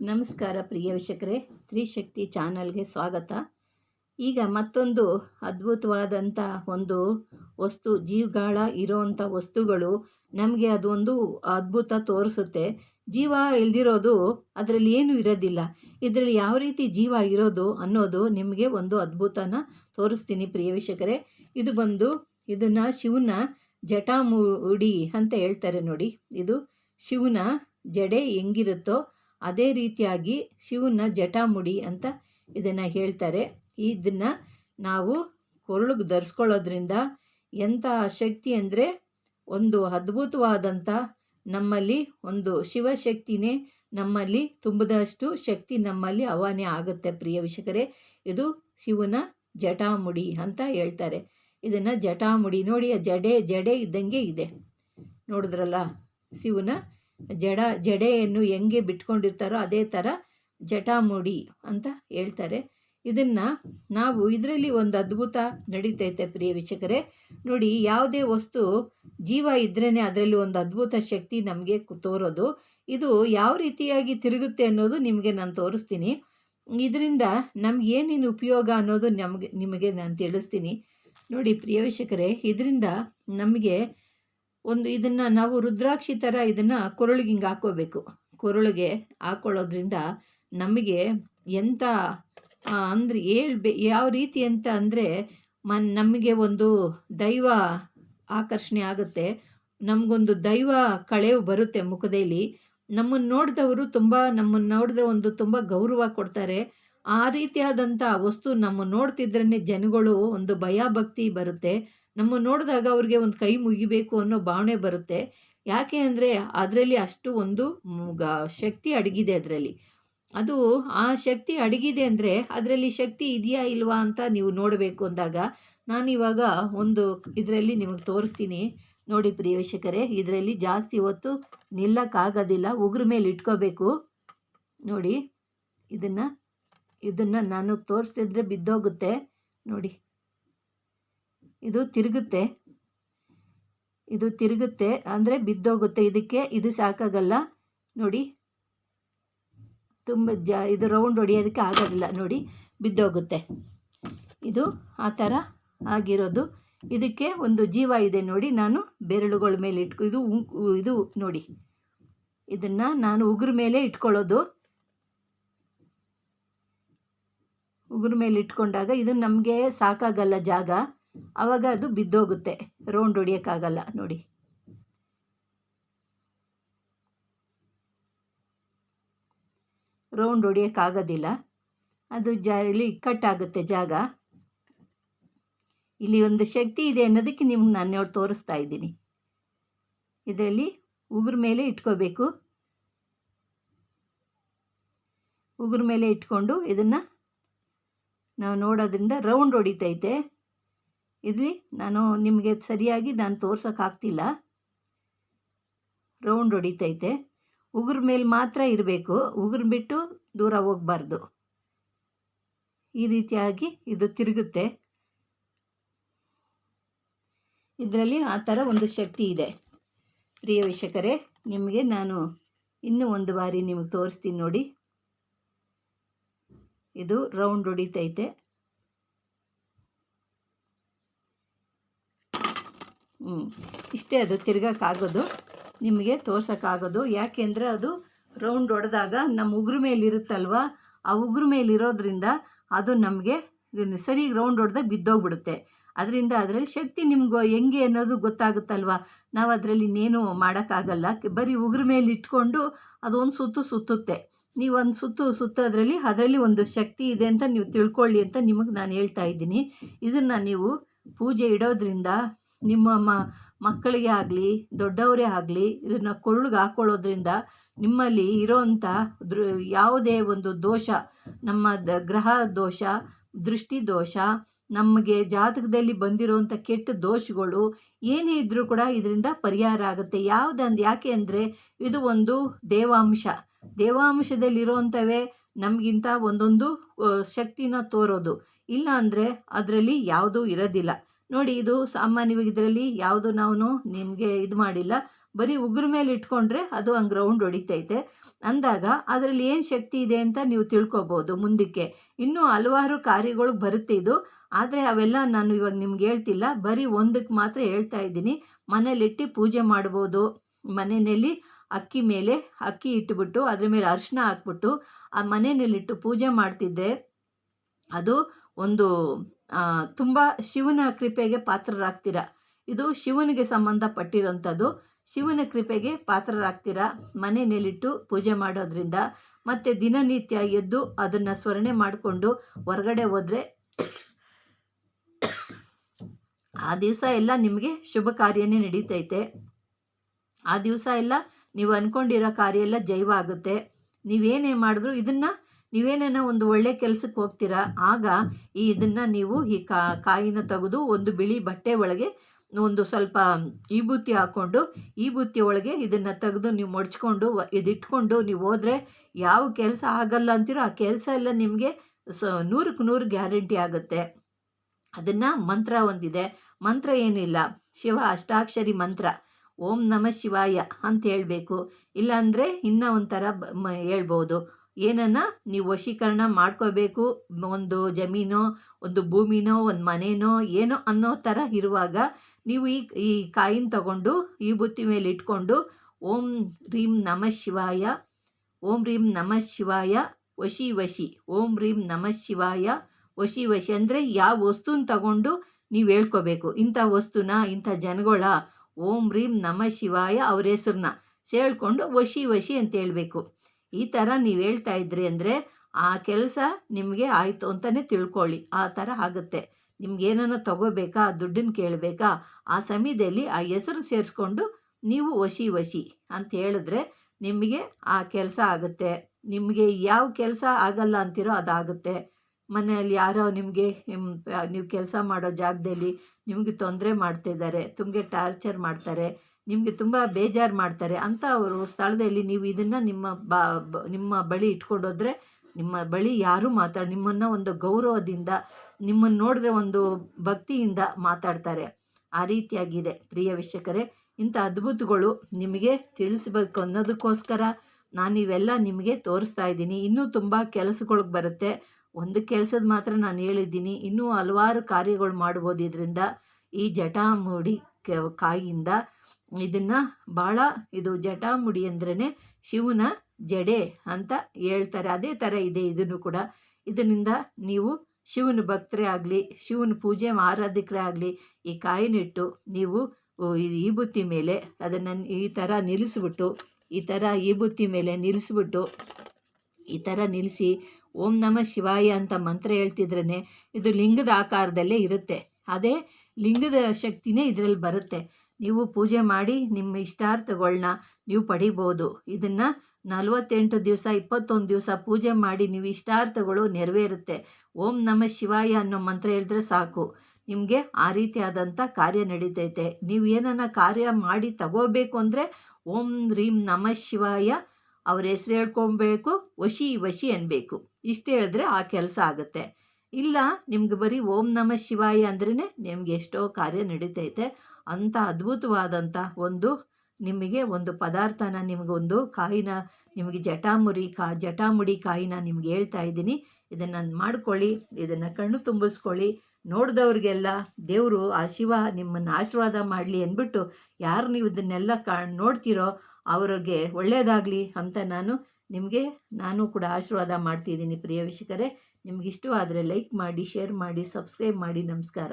ನಮಸ್ಕಾರ ಪ್ರಿಯ ವೀಕ್ಷಕರೇ. ತ್ರಿಶಕ್ತಿ ಚಾನಲ್ಗೆ ಸ್ವಾಗತ. ಈಗ ಮತ್ತೊಂದು ಅದ್ಭುತವಾದಂಥ ಒಂದು ವಸ್ತು, ಜೀವಗಾಳ ಇರೋವಂಥ ವಸ್ತುಗಳು ನಮಗೆ ಅದೊಂದು ಅದ್ಭುತ ತೋರಿಸುತ್ತೆ. ಜೀವ ಇಲ್ದಿರೋದು ಅದರಲ್ಲಿ ಏನೂ ಇರೋದಿಲ್ಲ. ಇದರಲ್ಲಿ ಯಾವ ರೀತಿ ಜೀವ ಇರೋದು ಅನ್ನೋದು ನಿಮಗೆ ಒಂದು ಅದ್ಭುತನ ತೋರಿಸ್ತೀನಿ ಪ್ರಿಯ ವೀಕ್ಷಕರೇ. ಇದು ಬಂದು ಇದನ್ನು ಶಿವನ ಜಟಾಮುಡಿ ಅಂತ ಹೇಳ್ತಾರೆ ನೋಡಿ. ಇದು ಶಿವನ ಜಡೆ ಹೆಂಗಿರುತ್ತೋ ಅದೇ ರೀತಿಯಾಗಿ ಶಿವನ ಜಟಾಮುಡಿ ಅಂತ ಇದನ್ನು ಹೇಳ್ತಾರೆ. ಇದನ್ನು ನಾವು ಕೊರಳಿಗೆ ಧರಿಸ್ಕೊಳ್ಳೋದ್ರಿಂದ ಎಂಥ ಶಕ್ತಿ ಅಂದರೆ ಒಂದು ಅದ್ಭುತವಾದಂಥ ನಮ್ಮಲ್ಲಿ ಒಂದು ಶಿವಶಕ್ತಿನೇ ನಮ್ಮಲ್ಲಿ ತುಂಬಿದಷ್ಟು ಶಕ್ತಿ ನಮ್ಮಲ್ಲಿ ಅವಾನೆ ಆಗುತ್ತೆ ಪ್ರಿಯ ವಿಷಕರೇ ಇದು ಶಿವನ ಜಟಾಮುಡಿ ಅಂತ ಹೇಳ್ತಾರೆ. ಇದನ್ನು ಜಟಾಮುಡಿ ನೋಡಿ, ಜಡೆ ಜಡೆ ಇದ್ದಂಗೆ ಇದೆ. ನೋಡಿದ್ರಲ್ಲ, ಶಿವನ ಜಡ, ಜಡೆಯನ್ನು ಹೆಂಗೆ ಬಿಟ್ಕೊಂಡಿರ್ತಾರೋ ಅದೇ ಥರ ಜಟಾಮುಡಿ ಅಂತ ಹೇಳ್ತಾರೆ. ಇದನ್ನು ನಾವು ಇದರಲ್ಲಿ ಒಂದು ಅದ್ಭುತ ನಡೀತೈತೆ ಪ್ರಿಯ ವೀಕ್ಷಕರೇ. ನೋಡಿ, ಯಾವುದೇ ವಸ್ತು ಜೀವ ಇದ್ರೇ ಅದರಲ್ಲಿ ಒಂದು ಅದ್ಭುತ ಶಕ್ತಿ ನಮಗೆ ತೋರೋದು. ಇದು ಯಾವ ರೀತಿಯಾಗಿ ತಿರುಗುತ್ತೆ ಅನ್ನೋದು ನಿಮಗೆ ನಾನು ತೋರಿಸ್ತೀನಿ. ಇದರಿಂದ ನಮ್ಗೆ ಏನೇನು ಉಪಯೋಗ ಅನ್ನೋದು ನಮಗೆ, ನಿಮಗೆ ನಾನು ತಿಳಿಸ್ತೀನಿ. ನೋಡಿ ಪ್ರಿಯ ವೀಕ್ಷಕರೇ, ಇದರಿಂದ ನಮಗೆ ಒಂದು ಇದನ್ನು ನಾವು ರುದ್ರಾಕ್ಷಿ ಥರ ಇದನ್ನು ಕೊರಳಿಗೆ ಹಿಂಗೆ ಹಾಕ್ಕೋಬೇಕು ಕೊರಳಿಗೆ ಹಾಕ್ಕೊಳ್ಳೋದ್ರಿಂದ ನಮಗೆ ಎಂಥ ಅಂದರೆ ಹೇಳ್ಬೆ, ಯಾವ ರೀತಿ ಅಂತ ಅಂದರೆ ಮನ್, ನಮಗೆ ಒಂದು ದೈವ ಆಕರ್ಷಣೆ ಆಗುತ್ತೆ. ನಮಗೊಂದು ದೈವ ಕಳೆವು ಬರುತ್ತೆ ಮುಖದಲ್ಲಿ. ನಮ್ಮನ್ನು ನೋಡಿದವರು ತುಂಬ ನಮ್ಮನ್ನು ನೋಡಿದ್ರೆ ಒಂದು ತುಂಬ ಗೌರವ ಕೊಡ್ತಾರೆ. ಆ ರೀತಿಯಾದಂಥ ವಸ್ತು ನಮ್ಮ ನೋಡ್ತಿದ್ರೇ ಜನಗಳು ಒಂದು ಭಯ ಭಕ್ತಿ ಬರುತ್ತೆ. ನಮ್ಮ ನೋಡಿದಾಗ ಅವ್ರಿಗೆ ಒಂದು ಕೈ ಮುಗಿಬೇಕು ಅನ್ನೋ ಭಾವನೆ ಬರುತ್ತೆ. ಯಾಕೆ ಅಂದರೆ ಅದರಲ್ಲಿ ಅಷ್ಟು ಒಂದು ಗ ಶಕ್ತಿ ಅಡಗಿದೆ ಅದರಲ್ಲಿ. ಅದು ಆ ಶಕ್ತಿ ಅಡಗಿದೆ ಅಂದರೆ ಅದರಲ್ಲಿ ಶಕ್ತಿ ಇದೆಯಾ ಇಲ್ವಾ ಅಂತ ನೀವು ನೋಡಬೇಕು ಅಂದಾಗ ನಾನಿವಾಗ ಒಂದು ಇದರಲ್ಲಿ ನಿಮಗೆ ತೋರಿಸ್ತೀನಿ. ನೋಡಿ ಪ್ರಿಯ ವೀಕ್ಷಕರೇ, ಇದರಲ್ಲಿ ಜಾಸ್ತಿ ಹೊತ್ತು ನಿಲ್ಲಕ್ಕಾಗೋದಿಲ್ಲ ಉಗುರ ಮೇಲೆ ಇಟ್ಕೋಬೇಕು. ನೋಡಿ, ಇದನ್ನು ಇದನ್ನು ನಾನು ತೋರಿಸ್ತಿದ್ರೆ ಬಿದ್ದೋಗುತ್ತೆ. ನೋಡಿ. ಇದು ತಿರುಗುತ್ತೆ. ಇದು ತಿರುಗುತ್ತೆ ಅಂದರೆ ಬಿದ್ದೋಗುತ್ತೆ. ಇದಕ್ಕೆ ಇದು ಸಾಕಾಗಲ್ಲ. ನೋಡಿ. ತುಂಬ ಜ ಇದು ರೌಂಡ್ ಹೊಡಿಯೋದಕ್ಕೆ ಆಗೋದಿಲ್ಲ. ನೋಡಿ, ಬಿದ್ದೋಗುತ್ತೆ. ಇದು ಆ ಥರ ಆಗಿರೋದು. ಇದಕ್ಕೆ ಒಂದು ಜೀವ ಇದೆ ನೋಡಿ. ನಾನು ಬೆರಳುಗಳ ಮೇಲೆ ಇಟ್ಕೊ, ಇದು ಇದು ನೋಡಿ. ಇದನ್ನು ನಾನು ಉಗುರ ಮೇಲೆ ಇಟ್ಕೊಳ್ಳೋದು. ಉಗುರ ಮೇಲೆ ಇಟ್ಕೊಂಡಾಗ ಇದು ನಮಗೆ ಸಾಕಾಗಲ್ಲ ಜಾಗ. ಆವಾಗ ಅದು ಬಿದ್ದೋಗುತ್ತೆ. ರೌಂಡ್ ಹೊಡಿಯೋಕ್ಕಾಗಲ್ಲ ನೋಡಿ. ರೌಂಡ್ ಹೊಡಿಯೋಕ್ಕಾಗೋದಿಲ್ಲ. ಅದು ಜ ಇಲ್ಲಿ ಆಗುತ್ತೆ ಜಾಗ. ಇಲ್ಲಿ ಒಂದು ಶಕ್ತಿ ಇದೆ ಅನ್ನೋದಕ್ಕೆ ನಿಮ್ಗೆ ನಾನು ತೋರಿಸ್ತಾ ಇದ್ದೀನಿ. ಇದರಲ್ಲಿ ಉಗುರು ಮೇಲೆ ಇಟ್ಕೋಬೇಕು. ಉಗುರು ಮೇಲೆ ಇಟ್ಕೊಂಡು ಇದನ್ನು ನಾವು ನೋಡೋದ್ರಿಂದ ರೌಂಡ್ ಹೊಡಿತೈತೆ. ಇದು ನಾನು ನಿಮಗೆ ಸರಿಯಾಗಿ ನಾನು ತೋರ್ಸೋಕ್ಕಾಗ್ತಿಲ್ಲ ರೌಂಡ್ ಹೊಡಿತೈತೆ. ಉಗುರು ಮೇಲೆ ಮಾತ್ರ ಇರಬೇಕು. ಉಗುರು ಬಿಟ್ಟು ದೂರ ಹೋಗಬಾರ್ದು. ಈ ರೀತಿಯಾಗಿ ಇದು ತಿರುಗುತ್ತೆ. ಇದರಲ್ಲಿ ಆ ಥರ ಒಂದು ಶಕ್ತಿ ಇದೆ. ಪ್ರಿಯ ವೀಕ್ಷಕರೇ, ನಿಮಗೆ ನಾನು ಇನ್ನೂ ಒಂದು ಬಾರಿ ನಿಮಗೆ ತೋರಿಸ್ತೀನಿ ನೋಡಿ. ಇದು ರೌಂಡ್ ಹೊಡಿತೈತೆ. ಇಷ್ಟೇ ಅದು ತಿರ್ಗೋಕ್ಕಾಗೋದು. ನಿಮಗೆ ತೋರ್ಸೋಕ್ಕಾಗೋದು. ಯಾಕೆಂದರೆ ಅದು ರೌಂಡ್ ಹೊಡೆದಾಗ ನಮ್ಮ ಉಗುರು ಮೇಲಿರುತ್ತಲ್ವ ಆ ಉಗುರು ಮೇಲಿರೋದ್ರಿಂದ ಅದು ನಮಗೆ ಸರಿ ರೌಂಡ್ ಹೊಡೆದಾಗ ಬಿದ್ದೋಗ್ಬಿಡುತ್ತೆ. ಅದರಿಂದ ಅದರಲ್ಲಿ ಶಕ್ತಿ ನಿಮ್ಗೆ ಹೆಂಗೆ ಅನ್ನೋದು ಗೊತ್ತಾಗುತ್ತಲ್ವ? ನಾವು ಅದರಲ್ಲಿ ಇನ್ನೇನು ಮಾಡೋಕ್ಕಾಗಲ್ಲ. ಬರೀ ಉಗುರು ಮೇಲೆ ಇಟ್ಕೊಂಡು ಅದೊಂದು ಸುತ್ತು ಸುತ್ತುತ್ತೆ. ನೀವು ಒಂದು ಸುತ್ತು ಸುತ್ತೋದ್ರಲ್ಲಿ ಅದರಲ್ಲಿ ಒಂದು ಶಕ್ತಿ ಇದೆ ಅಂತ ನೀವು ತಿಳ್ಕೊಳ್ಳಿ ಅಂತ ನಿಮಗೆ ನಾನು ಹೇಳ್ತಾ ಇದ್ದೀನಿ. ಇದನ್ನು ನೀವು ಪೂಜೆ ಇಡೋದ್ರಿಂದ ನಿಮ್ಮ ಮ ಮಕ್ಕಳಿಗೆ ಆಗಲಿ ದೊಡ್ಡವರೇ ಆಗಲಿ ಇದನ್ನು ಕೊರಳಿಗೆ ಹಾಕ್ಕೊಳ್ಳೋದ್ರಿಂದ ನಿಮ್ಮಲ್ಲಿ ಇರೋವಂಥ ದೃ ಯಾವುದೇ ಒಂದು ದೋಷ ನಮ್ಮ ದ ಗ್ರಹ ದೋಷ ದೃಷ್ಟಿ ದೋಷ ನಮಗೆ ಜಾತಕದಲ್ಲಿ ಬಂದಿರೋವಂಥ ಕೆಟ್ಟ ದೋಷಗಳು ಏನೇ ಇದ್ದರೂ ಕೂಡ ಇದರಿಂದ ಪರಿಹಾರ ಆಗುತ್ತೆ. ಯಾವುದಂದು ಯಾಕೆ ಅಂದರೆ ಇದು ಒಂದು ದೇವಾಂಶ. ದೇವಾಂಶದಲ್ಲಿರೋವಂಥವೇ ನಮಗಿಂತ ಒಂದೊಂದು ಶಕ್ತಿನ ತೋರೋದು. ಇಲ್ಲ ಅಂದರೆ ಅದರಲ್ಲಿ ಯಾವುದೂ ಇರೋದಿಲ್ಲ. ನೋಡಿ ಇದು ಸಾಮಾನ್ಯವಾಗಿ ಇದರಲ್ಲಿ ಯಾವುದು ನಾವು ನಿಮಗೆ ಇದು ಮಾಡಿಲ್ಲ. ಬರೀ ಉಗುರು ಮೇಲೆ ಇಟ್ಕೊಂಡ್ರೆ ಅದು ಹಂಗೆ ರೌಂಡ್ ಹೊಡಿತೈತೆ. ಅಂದಾಗ ಅದರಲ್ಲಿ ಏನು ಶಕ್ತಿ ಇದೆ ಅಂತ ನೀವು ತಿಳ್ಕೊಬೋದು ಮುಂದಕ್ಕೆ. ಇನ್ನೂ ಹಲವಾರು ಕಾರ್ಯಗಳು ಬರುತ್ತೆ ಇದು. ಆದರೆ ಅವೆಲ್ಲ ನಾನು ಇವಾಗ ನಿಮ್ಗೆ ಹೇಳ್ತಿಲ್ಲ. ಬರೀ ಒಂದಕ್ಕೆ ಮಾತ್ರ ಹೇಳ್ತಾ ಇದ್ದೀನಿ. ಮನೇಲಿಟ್ಟು ಪೂಜೆ ಮಾಡ್ಬೋದು. ಮನೆಯಲ್ಲಿ ಅಕ್ಕಿ ಮೇಲೆ ಅಕ್ಕಿ ಇಟ್ಬಿಟ್ಟು, ಅದ್ರ ಮೇಲೆ ಅರಿಶಿನ ಹಾಕ್ಬಿಟ್ಟು, ಆ ಮನೆಯಲ್ಲಿಟ್ಟು ಪೂಜೆ ಮಾಡ್ತಿದ್ದೆ ಅದು ಒಂದು ತುಂಬ ಶಿವನ ಕೃಪೆಗೆ ಪಾತ್ರರಾಗ್ತೀರ? ಇದು ಶಿವನಿಗೆ ಸಂಬಂಧಪಟ್ಟಿರೋಂಥದ್ದು ಶಿವನ ಕೃಪೆಗೆ ಪಾತ್ರರಾಗ್ತೀರ? ಮನೆಯಲ್ಲಿಟ್ಟು ಪೂಜೆ ಮಾಡೋದ್ರಿಂದ, ಮತ್ತು ದಿನನಿತ್ಯ ಎದ್ದು ಅದನ್ನು ಸ್ಮರಣೆ ಮಾಡಿಕೊಂಡು ಹೊರಗಡೆ ಹೋದರೆ, ಆ ದಿವಸ ಎಲ್ಲ ನಿಮಗೆ ಶುಭ ಕಾರ್ಯನೇ ನಡೀತೈತೆ. ಆ ದಿವಸ ಎಲ್ಲ ನೀವು ಅಂದ್ಕೊಂಡಿರೋ ಕಾರ್ಯ ಎಲ್ಲ ಜೈವ ಆಗುತ್ತೆ. ನೀವೇನೇ ಮಾಡಿದ್ರು ಇದನ್ನು ನೀವೇನೇನೋ ಒಂದು ಒಳ್ಳೆ ಕೆಲಸಕ್ಕೆ ಹೋಗ್ತೀರಾ, ಆಗ ಈ ಇದನ್ನು ನೀವು ಈ ಕಾಯಿನ ತೆಗೆದು ಒಂದು ಬಿಳಿ ಬಟ್ಟೆ ಒಳಗೆ ಒಂದು ಸ್ವಲ್ಪ ಈಭೂತಿ ಹಾಕ್ಕೊಂಡು ಈಭೂತಿ ಒಳಗೆ ಇದನ್ನು ತೆಗೆದು ನೀವು ಮಡ್ಚ್ಕೊಂಡು ಇದಿಟ್ಕೊಂಡು ನೀವು ಹೋದರೆ ಯಾವ ಕೆಲಸ ಆಗಲ್ಲ ಅಂತೀರೋ ಆ ಕೆಲಸ ಎಲ್ಲ ನಿಮಗೆ ಸ, ನೂರಕ್ಕೆ ನೂರು ಗ್ಯಾರಂಟಿ ಆಗುತ್ತೆ. ಅದನ್ನು ಮಂತ್ರ ಒಂದಿದೆ. ಮಂತ್ರ ಏನಿಲ್ಲ. ಶಿವ ಅಷ್ಟಾಕ್ಷರಿ ಮಂತ್ರ. ಓಂ ನಮ ಶಿವಾಯ ಅಂತ ಹೇಳಬೇಕು. ಇಲ್ಲಾಂದರೆ ಇನ್ನೂ ಒಂಥರ ಬ ಹೇಳ್ಬೋದು. ಏನನ್ನ ನೀವು ವಶೀಕರಣ ಮಾಡ್ಕೋಬೇಕು ಒಂದು ಜಮೀನೋ, ಒಂದು ಭೂಮಿನೋ, ಒಂದು ಮನೆನೋ, ಏನೋ ಅನ್ನೋ ಥರ ಇರುವಾಗ ನೀವು ಈ ಈ ಕಾಯಿನ ತಗೊಂಡು, ಈ ಬುತ್ತಿ ಮೇಲೆ ಇಟ್ಕೊಂಡು, ಓಂ ರೀಂ ನಮ ಶಿವಾಯ, ಓಂ ರೀಂ ನಮ ಶಿವಾಯ, ವಶಿ ವಶಿ, ಓಂ ರೀಂ ನಮ ಶಿವಾಯ, ವಶಿ ವಶಿ ಅಂದರೆ ಯಾವ ವಸ್ತುನ ತಗೊಂಡು ನೀವು ಹೇಳ್ಕೋಬೇಕು. ಇಂಥ ವಸ್ತುನ, ಇಂಥ ಜನಗಳ, ಓಂ ರೀಂ ನಮ ಶಿವಾಯ ಅವ್ರ ಹೆಸ್ರನ್ನ ಸೇಳ್ಕೊಂಡು ವಶಿ ವಶಿ ಅಂತ ಹೇಳಬೇಕು. ಈ ಥರ ನೀವು ಹೇಳ್ತಾ ಇದ್ರಿ ಅಂದರೆ ಆ ಕೆಲಸ ನಿಮಗೆ ಆಯಿತು ಅಂತಲೇ ತಿಳ್ಕೊಳ್ಳಿ. ಆ ಥರ ಆಗುತ್ತೆ. ನಿಮ್ಗೆ ಏನನ್ನ ತಗೋಬೇಕಾ ದುಡ್ಡನ್ನು ಕೇಳಬೇಕಾ, ಆ ಸಮಯದಲ್ಲಿ ಆ ಹೆಸರು ಸೇರಿಸ್ಕೊಂಡು ನೀವು ವಶಿ ವಶಿ ಅಂತ ಹೇಳಿದ್ರೆ ನಿಮಗೆ ಆ ಕೆಲಸ ಆಗುತ್ತೆ. ನಿಮಗೆ ಯಾವ ಕೆಲಸ ಆಗಲ್ಲ ಅಂತಿರೋ ಅದಾಗುತ್ತೆ. ಮನೆಯಲ್ಲಿ ಯಾರೋ ನಿಮಗೆ ನೀವು ಕೆಲಸ ಮಾಡೋ ಜಾಗದಲ್ಲಿ ನಿಮಗೆ ತೊಂದರೆ ಮಾಡ್ತಿದ್ದಾರೆ, ತುಂಬ ಟಾರ್ಚರ್ ಮಾಡ್ತಾರೆ, ನಿಮಗೆ ತುಂಬ ಬೇಜಾರು ಮಾಡ್ತಾರೆ, ಅಂತ ಅವರು ಸ್ಥಳದಲ್ಲಿ ನೀವು ಇದನ್ನು ನಿಮ್ಮ ಬಾ ನಿಮ್ಮ ಬಳಿ ಇಟ್ಕೊಂಡೋದ್ರೆ ನಿಮ್ಮ ಬಳಿ ಯಾರೂ ಮಾತಾಡಿ, ನಿಮ್ಮನ್ನು ಒಂದು ಗೌರವದಿಂದ, ನಿಮ್ಮನ್ನು ನೋಡಿದ್ರೆ ಒಂದು ಭಕ್ತಿಯಿಂದ ಮಾತಾಡ್ತಾರೆ. ಆ ರೀತಿಯಾಗಿದೆ. ಪ್ರಿಯ ವೀಕ್ಷಕರೇ, ಇಂಥ ಅದ್ಭುತಗಳು ನಿಮಗೆ ತಿಳಿಸ್ಬೇಕು ಅನ್ನೋದಕ್ಕೋಸ್ಕರ ನಾನು ಇವೆಲ್ಲ ನಿಮಗೆ ತೋರಿಸ್ತಾ ಇದ್ದೀನಿ. ಇನ್ನೂ ತುಂಬ ಕೆಲಸಗಳಿಗೆ ಬರುತ್ತೆ. ಒಂದು ಕೆಲಸದ ಮಾತ್ರ ನಾನು ಹೇಳಿದ್ದೀನಿ. ಇನ್ನೂ ಹಲವಾರು ಕಾರ್ಯಗಳು ಮಾಡ್ಬೋದು ಇದರಿಂದ ಈ ಜಟಾಮುಡಿ ಕಾಯಿಯಿಂದ ಇದನ್ನು ಭಾಳ ಇದು ಜಟಾಮುಡಿ ಅಂದ್ರೇ ಶಿವನ ಜಡೆ ಅಂತ ಹೇಳ್ತಾರೆ. ಅದೇ ಥರ ಇದೆ ಇದನ್ನು ಕೂಡ. ಇದರಿಂದ ನೀವು ಶಿವನ ಭಕ್ತರೇ ಆಗಲಿ, ಶಿವನ ಪೂಜೆ ಆರಾಧಕರೇ ಆಗಲಿ, ಈ ಕಾಯಿನಿಟ್ಟು ನೀವು ಈ ಬುತ್ತಿ ಮೇಲೆ ಅದನ್ನು ಈ ಥರ ನಿಲ್ಲಿಸ್ಬಿಟ್ಟು ಈ ಥರ ಈ ಬುತ್ತಿ ಮೇಲೆ ನಿಲ್ಲಿಸ್ಬಿಟ್ಟು ಈ ಥರ ನಿಲ್ಲಿಸಿ ಓಂ ನಮ ಶಿವಾಯ ಅಂತ ಮಂತ್ರ ಹೇಳ್ತಿದ್ರೇ ಇದು ಲಿಂಗದ ಆಕಾರದಲ್ಲೇ ಇರುತ್ತೆ. ಅದೇ ಲಿಂಗದ ಶಕ್ತಿನೇ ಇದರಲ್ಲಿ ಬರುತ್ತೆ. ನೀವು ಪೂಜೆ ಮಾಡಿ ನಿಮ್ಮ ಇಷ್ಟಾರ್ಥಗಳನ್ನ ನೀವು ಪಡಿಬೋದು. ಇದನ್ನು ನಲವತ್ತೆಂಟು ದಿವಸ, ಇಪ್ಪತ್ತೊಂದು ದಿವಸ ಪೂಜೆ ಮಾಡಿ ನೀವು ಇಷ್ಟಾರ್ಥಗಳು ನೆರವೇರುತ್ತೆ. ಓಂ ನಮ ಶಿವಾಯ ಅನ್ನೋ ಮಂತ್ರ ಹೇಳಿದ್ರೆ ಸಾಕು. ನಿಮಗೆ ಆ ರೀತಿಯಾದಂಥ ಕಾರ್ಯ ನಡೀತೈತೆ. ನೀವು ಏನನ್ನ ಕಾರ್ಯ ಮಾಡಿ ತಗೋಬೇಕು ಅಂದರೆ ಓಂ ರೀಂ ನಮ ಶಿವಾಯ ಅವ್ರ ಹೆಸ್ರು ಹೇಳ್ಕೊಬೇಕು, ವಶಿ ವಶಿ ಅನ್ಬೇಕು. ಇಷ್ಟು ಹೇಳಿದ್ರೆ ಆ ಕೆಲಸ ಆಗುತ್ತೆ. ಇಲ್ಲ, ನಿಮ್ಗೆ ಬರೀ ಓಂ ನಮ ಶಿವಾಯ ಅಂದ್ರೇ ನಿಮ್ಗೆ ಎಷ್ಟೋ ಕಾರ್ಯ ನಡೀತೈತೆ. ಅಂಥ ಅದ್ಭುತವಾದಂಥ ಒಂದು ನಿಮಗೆ ಒಂದು ಪದಾರ್ಥನ ನಿಮಗೊಂದು ಕಾಯಿನ, ನಿಮಗೆ ಜಟಾಮುರಿ ಕಾ, ಜಟಾಮುಡಿ ಕಾಯಿನ ನಿಮ್ಗೆ ಹೇಳ್ತಾ ಇದ್ದೀನಿ. ಇದನ್ನು ಮಾಡ್ಕೊಳ್ಳಿ, ಇದನ್ನು ಕಣ್ಣು ತುಂಬಿಸ್ಕೊಳ್ಳಿ. ನೋಡಿದವ್ರಿಗೆಲ್ಲ ದೇವರು ಆ ಶಿವ ನಿಮ್ಮನ್ನು ಆಶೀರ್ವಾದ ಮಾಡಲಿ ಅಂದ್ಬಿಟ್ಟು ಯಾರು ನೀವು ಇದನ್ನೆಲ್ಲ ಕಾ, ನೋಡ್ತೀರೋ ಅವ್ರಿಗೆ ಒಳ್ಳೆಯದಾಗಲಿ ಅಂತ ನಾನು ನಿಮಗೆ, ನಾನು ಕೂಡ ಆಶೀರ್ವಾದ ಮಾಡ್ತಿದ್ದೀನಿ ಪ್ರಿಯ ವೀಕ್ಷಕರೇ. ನಿಮಗಿಷ್ಟವಾದರೆ ಲೈಕ್ ಮಾಡಿ, ಶೇರ್ ಮಾಡಿ, ಸಬ್ಸ್ಕ್ರೈಬ್ ಮಾಡಿ. ನಮಸ್ಕಾರ.